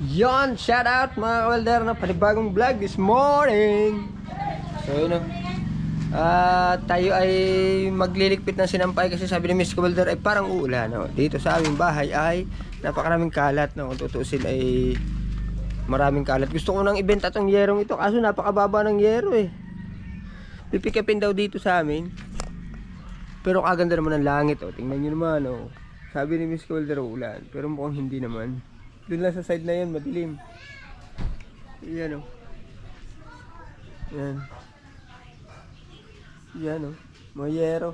Yon, shout out mga kawalder na panibagong vlog this morning. So yun. Ah, tayo ay magliligpit ng sinampay kasi sabi ni Miss Kawalder ay parang uulan. No? Dito sa aming bahay ay napakaraming kalat. No? Kung tutusin ay maraming kalat. Gusto ko nang ibenta tong yerong ito kaso napakababa ng yero eh. Pipikapin daw dito sa amin. Pero kaganda naman ng langit oh. Tingnan nyo naman oh. Sabi ni Miss Kawalder ulan. Pero mukhang hindi naman. Doon lang sa side na yan, madilim. Yan oh. Yan. Yan oh. Mga yero.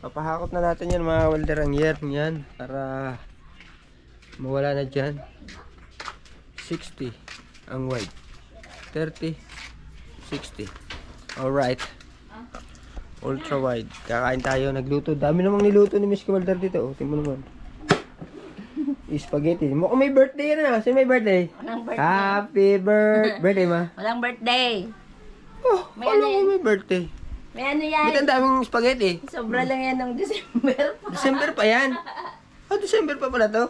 Papahakot na natin yan mga welder ang yer yan. Para mawala na dyan. 60 ang wide. 30 60. Alright. Ultra wide. Kakain tayo. Nagluto. Dami namang niluto ni Miss Kawalder dito. Oh, tingnan mo naman. Spaghetti. Mukhang may birthday na. Sino may birthday? Walang birthday. Happy birthday. birthday ma? Walang birthday. Oh, May ano ano ko may birthday? May ano yan? Ba't ang daming spaghetti? Sobra lang yan ng December. December pa yan. Ah, December pa pala to.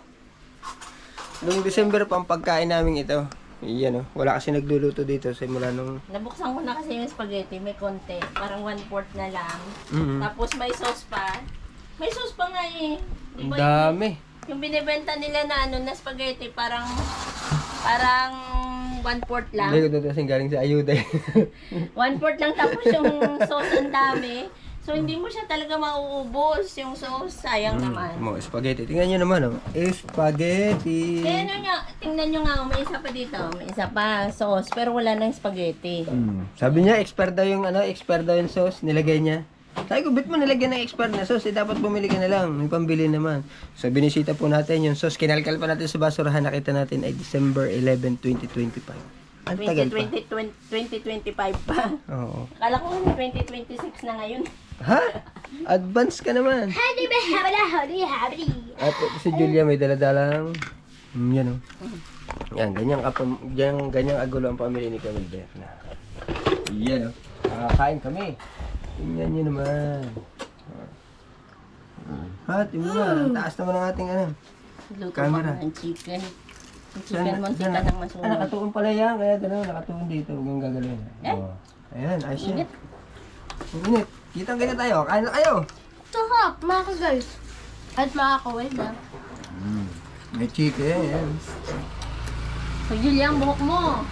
Noong December pa ang pagkain namin ito. Iyan oh. Wala kasi nagluluto dito simula nung... Nabuksan ko na kasi yung spaghetti. May konti. Parang one fourth na lang. Mm Tapos may sauce pa. May sauce pa nga eh. Ang dami. Yung, yung binibenta nila na ano na spaghetti parang parang one fourth lang. Hindi ko dito kasing galing sa ayuda eh. One fourth lang tapos yung sauce ang dami. So hindi mo siya talaga mauubos yung sauce. Sayang naman. Mo, spaghetti. Tingnan nyo naman oh. Spaghetti. Kaya ano nga, tingnan nyo nga, may isa pa dito. May isa pa, sauce, pero wala nang spaghetti. Mm. Sabi niya, expert daw yung ano, expert daw yung sauce, nilagay niya. Sabi ko, bit mo nilagyan ng expert na sauce, eh, dapat bumili ka na lang, may pambili naman. So, binisita po natin yung sauce, kinalkal pa natin sa basurahan, nakita natin ay December 11, 2025. Ang tagal pa. 2020, 2025 pa. Oo. Akala ko 2026 na ngayon. Ha? Advance ka naman. Hadi be habla hadi habli. At si Julia may daladalang, mm, yan o. Yan, ganyan, kapam, ganyan, ganyang agulo ang pamilya ni Camille Berna. Yan o. Kakain kami. Tingnan nyo naman. Ha, tingnan mo na. Ang taas naman ang ating ano. Luto Camera. pa ng chicken. Chicken mo, saan tika na- ng Ah, masunod. nakatuon pala yan. Kaya gano'n, nakatuon dito. Huwag yung gagalawin. Eh? Oh. Ayan, ayos yan. Init. Ang init. Kitang ganyan tayo. Kain na kayo. Sarap mga guys. At mga kawal na. May chicken. Ayan. So, Julia, ang buhok mo.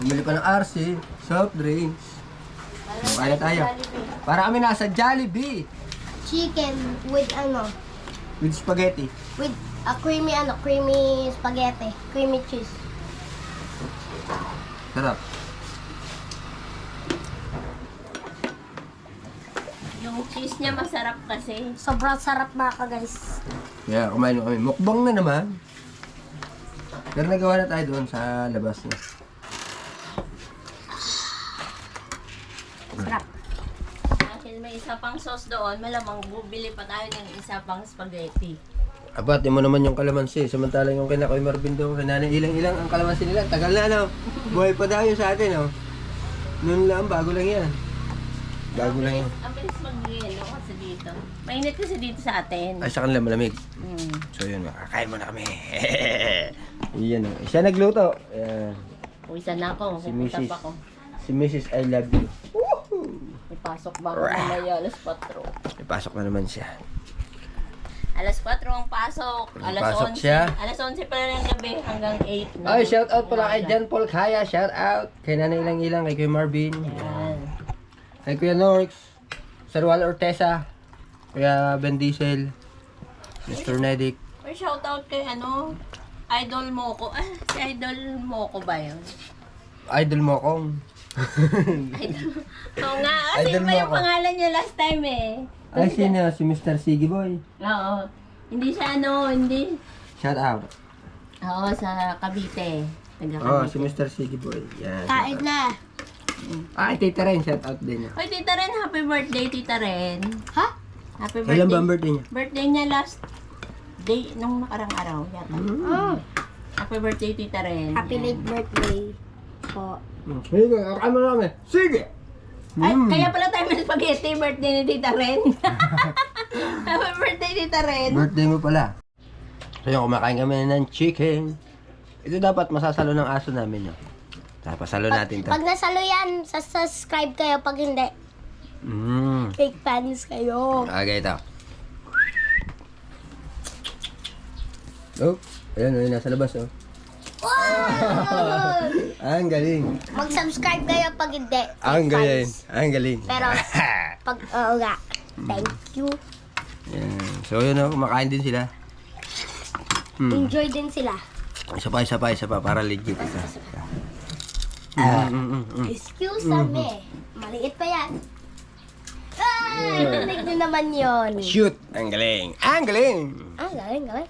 Bumili pa ng RC. Soft drinks. Kain na tayo. Para kami nasa Jollibee. Chicken with ano, With spaghetti. with a creamy ano, creamy spaghetti, creamy cheese. Sarap. Yung cheese niya masarap kasi. Sobrang sarap mga ka guys. Kaya kumain na kami. Mukbang na naman. Pero nagawa na tayo doon sa labas na. Sarap. Dahil may isa pang sauce doon, malamang bubili pa tayo ng isa pang spaghetti. Abati mo naman yung kalamansi. Samantalang yung kina Kuya Marvin doon, nanay ilang-ilang ang kalamansi nila. Tagal na, no? Buhay pa yun sa atin, no? Noon lang, bago lang yan. Bago lang yan. Ang bilis mag-yelo kasi dito. Mainit kasi dito sa atin. Ay, sa kanila malamig. Mm. So yun, makakain mo na kami. Iyan, no? Siya nagluto. Ayan. Uwisan na ako. Si Pupunta Mrs. pa ako. Si Mrs. I love you. Ipasok ba ako mamaya alas 4? Ipasok na naman siya. Alas 4 ang pasok. Alas Pasok 11. siya. Alas 11 pala ng gabi hanggang 8 na. Ay, shout out pala kay Jan Paul Kaya. Shout out. Kay Nanay Ilang Ilang, kay Kuya Marvin. Yan. Kay Kuya Norix. Sir Wal Ortesa. Kuya Ben Diesel. Mr. Nedic. Or shout out kay ano, Idol Moko. Ah, si Idol Moko ba yun? Idol mo kong. Idol. Oo nga, kasi Idol iba yung Moko. pangalan niya last time eh. Ay, sino? Si Mr. Siggy Boy. Oo. Hindi siya ano, hindi. Shout out. Oo, sa Cavite. Taga Oh, Cavite. si Mr. Siggy Boy. Yan. Kain na. Ah, tita rin. Shout out din. Hoy, Tita Ren, happy birthday, Tita Ren. Ha? Happy Kailan ba birthday. ang birthday niya? Birthday niya last day, nung nakarang araw yata. Mm. Happy birthday, Tita Ren. Happy late birthday po. Sige, kakain mo na kami. Sige! Ay, Mm. kaya pala tayo may spaghetti, birthday ni Tita Ren. Happy birthday, Tita Ren. Birthday mo pala. So yun, kumakain kami ng chicken. Ito dapat masasalo ng aso namin yun. Tapos salo natin to. Pag nasalo yan, subscribe kayo. Pag hindi, Mm. fake fans kayo. Okay, ito. Oh, ayan, oh, nasa labas, oh. Ah, ang galing. Mag-subscribe kayo pag hindi. Ang galing. Ang galing. Pero, pag, oo nga. Thank you. Yan. So, yun, oh, kumakain din sila. Hmm. Enjoy din sila. Isa pa, isa pa, isa pa, para legit ito. Mm, mm, mm, mm. Excuse me. Maliit pa yan. Ay, tinig din naman yun. Shoot! Ang galing. Ang galing! Ah, galing, galing.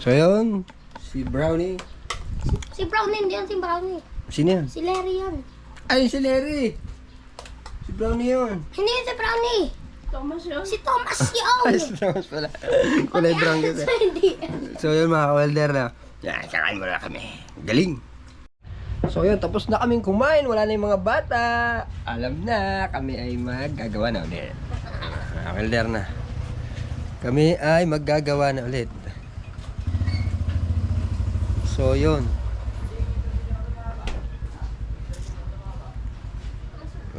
So, yun. Si Brownie. Si Brownie, hindi yan si Brownie. Sino yan? Si Larry yan. Ay, si Larry! Si Brownie yun. Hindi yan si Brownie. Thomas yun. Si Thomas yun. Ay, si Thomas pala. Kulay brown kasi. So yun mga ka-welder na. Yan, sakain mo na kami. Galing. So yun, tapos na kaming kumain. Wala na yung mga bata. Alam na, kami ay maggagawa na ulit. Mga ka-welder na. Kami ay maggagawa na ulit. So yun.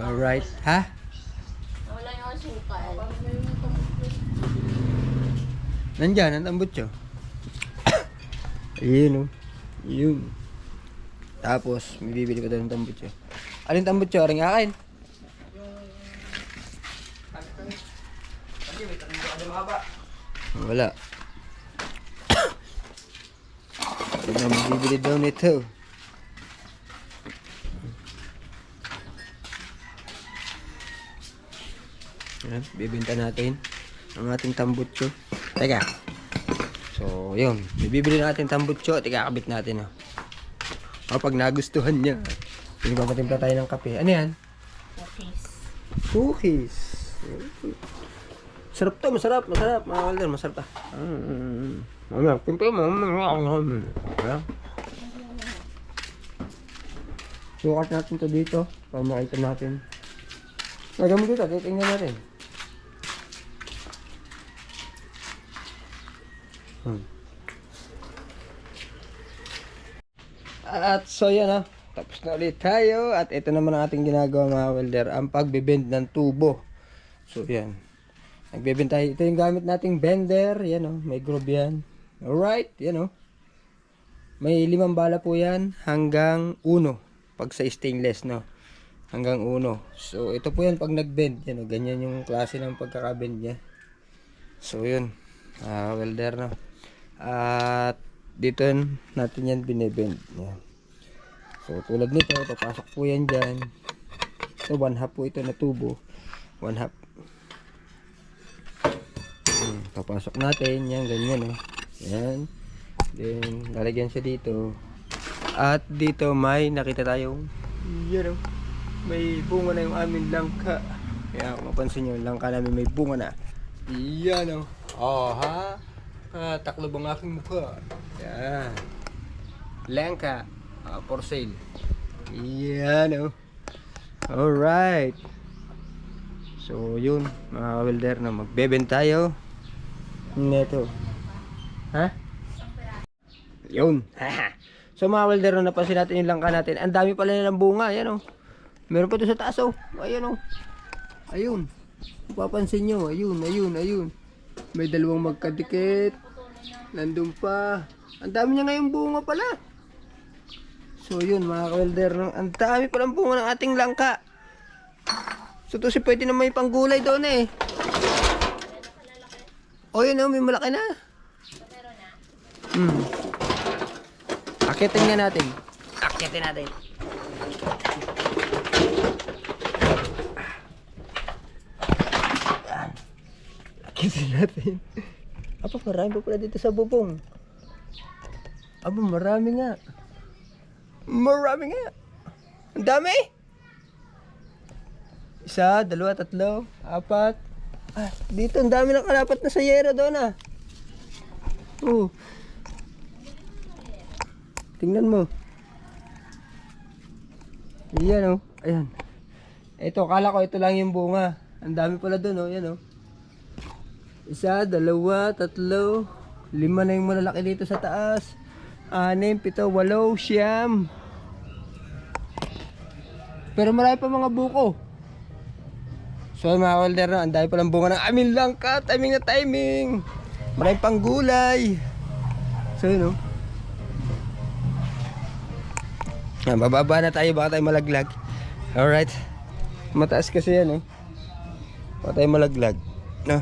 Alright. Ha? Wala yung asukal. Nandyan, ang tambutso. Ayun, oh. Yun. Tapos, may bibili pa daw ng tambutso. Alin tambutso? Aring akin. Wala. Ano na bibili daw nito? Yan, bibenta natin ang ating tambutso. Teka. So, yun. Bibili natin tambutso at ikakabit natin. Oh. O, pag nagustuhan niya, pinipapatimpla tayo ng kape. Ano yan? Cookies. Cookies. Sarap to, masarap, masarap. Mga kalder, masarap ta. Mm. Mamaya, pimpla mo. Ayan. Sukat natin to dito para makita natin. Lagyan mo dito, titingnan natin. Hmm. At so yan ah. Tapos na ulit tayo at ito naman ang ating ginagawa mga welder, ang pagbebend ng tubo. So yan. Nagbebend tayo. Ito yung gamit nating bender. Yan oh, may groove yan. Alright, yan oh. May limang bala po yan hanggang uno. Pag sa stainless no. Hanggang uno. So ito po yan pag nagbend. Yan oh, ganyan yung klase ng pagkakabend niya. So yun. Ah, welder no. At dito natin yan binebend. Yan. So, tulad nito, papasok po yan dyan. So, one half po ito na tubo. One half. Hmm, papasok natin. Yan, ganyan, oh. Yan. Then, lalagyan siya dito. At dito may nakita tayong, yan, oh. May bunga na yung aming langka. Kaya kung mapansin nyo, langka namin may bunga na. Yan, oh. Oh, ha? Ah, taklob ang aking mukha. Yan. Langka. Ah, for sale. Yan oh. Alright. So yun, mga welder na magbeben tayo. Neto. Ha? Yun. so mga welder na napansin natin yung langka natin. Ang dami pala ng bunga. Yan oh. Meron pa doon sa taas oh. Ayan oh. Ayun. Papansin nyo. Ayun, ayun, ayun. May dalawang magkadikit. Nandun pa. Ang dami niya ngayong bunga pala. So yun mga ka-welder, no? ang dami palang bunga ng ating langka. So to si pwede na may panggulay doon eh. O yun oh, may malaki na. Hmm. Akitin nga natin. Akitin natin. Akitin natin. Apa, marami pa pala dito sa bubong. Aba, marami nga. Marami nga. Ang dami. Isa, dalawa, tatlo, apat. Ah, dito, ang dami ng kalapat na sayera doon ah. Oh. Tingnan mo. Ayan oh. Ayan. Ito, kala ko ito lang yung bunga. Ang dami pala doon oh. Ayan oh. Isa, dalawa, tatlo, Lima na yung malalaki dito sa taas. Anim, pito, walo, siyam. Pero marami pa mga buko. So mga welder no, ang dami palang bunga ng amin langka. Timing na timing. Marami pang gulay. So yun no. Yan, bababa na tayo, baka tayo malaglag. Alright. Mataas kasi yan, eh. Baka tayo malaglag. No?